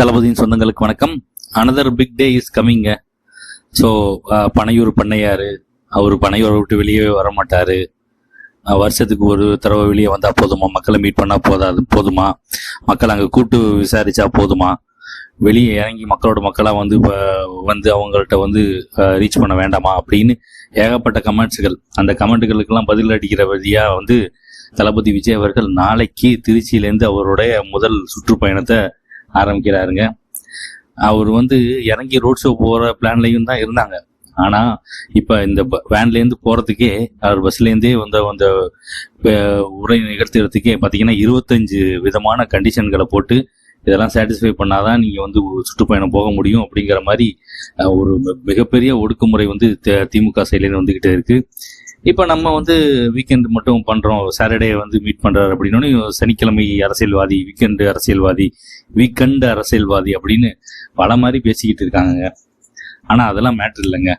தளபதியின் சொந்தங்களுக்கு வணக்கம். Another big day is கம்மிங்க ஸோ பனையூர் பண்ணையார் அவர் பனையூரை விட்டு வெளியே வர மாட்டார் வருஷத்துக்கு ஒரு தடவை வெளியே வந்தால் போதுமா? மக்களை மீட் பண்ணால் போதாது போதுமா? மக்கள் அங்கே கூட்டு விசாரிச்சா போதுமா? வெளியே இறங்கி மக்களோட மக்களாக வந்து இப்போ வந்து அவங்கள்ட்ட வந்து ரீச் பண்ண வேண்டாமா? அப்படின்னு ஏகப்பட்ட கமெண்ட்ஸுகள். அந்த கமெண்ட்டுகளுக்கெல்லாம் பதில் அடிக்கிற வழியாக வந்து தளபதி விஜய் அவர்கள் நாளைக்கு திருச்சியிலேருந்து அவருடைய முதல் சுற்றுப்பயணத்தை ஆரம்பிக்கிறாருங்க. அவர் வந்து இறங்கி ரோட் ஷோ போகிற பிளான்லையும் தான் இருந்தாங்க. ஆனால் இப்போ இந்த வேன்லேருந்து போகிறதுக்கே அவர் பஸ்லேருந்தே வந்து அந்த உரை நிகழ்த்துறதுக்கே பார்த்தீங்கன்னா இருபத்தஞ்சு விதமான கண்டிஷன்களை போட்டு இதெல்லாம் சாட்டிஸ்ஃபை பண்ணாதான் நீங்கள் வந்து சுற்றுப்பயணம் போக முடியும் அப்படிங்கிற மாதிரி ஒரு மிகப்பெரிய ஒடுக்குமுறை வந்து திமுக சைட்லேருந்து வந்துக்கிட்டே இருக்குது இப்போ நம்ம வந்து வீக்கெண்டு மட்டும் பண்ணுறோம் சாட்டர்டே வந்து மீட் பண்ணுறாரு அப்படின்னோடனே சனிக்கிழமை அரசியல்வாதி வீக்கெண்டு அரசியல்வாதி வீக்கெண்டு அரசியல்வாதி அப்படின்னு பல மாதிரி பேசிக்கிட்டு இருக்காங்க ஆனால் அதெல்லாம் மேட்ரு இல்லைங்க.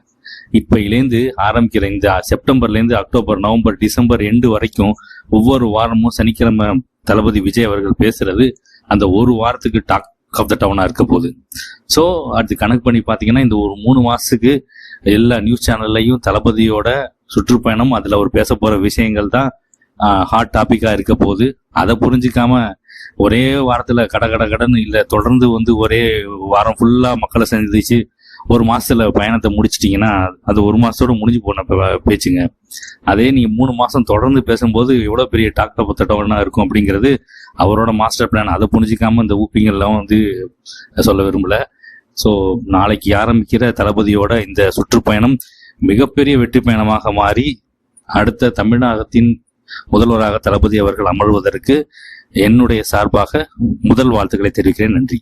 இப்பையிலேருந்து ஆரம்பிக்கிற இந்த செப்டம்பர்லேருந்து அக்டோபர் நவம்பர் டிசம்பர் எண்டு வரைக்கும் ஒவ்வொரு வாரமும் சனிக்கிழமை தளபதி விஜய் அவர்கள் பேசுறது அந்த ஒரு வாரத்துக்கு டாக் ஆஃப் த டவுனாக இருக்க போகுது ஸோ அது கணக்கு பண்ணி பார்த்தீங்கன்னா இந்த ஒரு மூணு மாதத்துக்கு எல்லா நியூஸ் சேனல்லையும் தளபதியோட சுற்றுப்பயணம் அதில் அவர் பேச போகிற விஷயங்கள் தான் ஹாட் டாப்பிக்காக இருக்க போகுது. அதை புரிஞ்சுக்காம ஒரே வாரத்தில் கட கட கடன்னு இல்லை தொடர்ந்து வந்து ஒரே வாரம் ஃபுல்லாக மக்களை சந்திச்சு ஒரு மாசத்துல பயணத்தை முடிச்சிட்டிங்கன்னா அது ஒரு மாசத்தோட முடிஞ்சு போன பேச்சுங்க. அதே நீங்க மூணு மாசம் தொடர்ந்து பேசும்போது எவ்வளவு பெரிய டாக்டர் பத்தட்டவனா இருக்கும் அப்படிங்கிறது அவரோட மாஸ்டர் பிளான். அதை புரிஞ்சிக்காம இந்த ஊப்பிங்கெல்லாம் வந்து சொல்ல விரும்பல. ஸோ நாளைக்கு ஆரம்பிக்கிற தளபதியோட இந்த சுற்றுப்பயணம் மிகப்பெரிய வெற்றி பயணமாக மாறி அடுத்த தமிழகத்தின் முதல்வராக தளபதி அவர்கள் அமர்வதற்கு என்னுடைய சார்பாக முதல் வாழ்த்துக்களை தெரிவிக்கிறேன். நன்றி.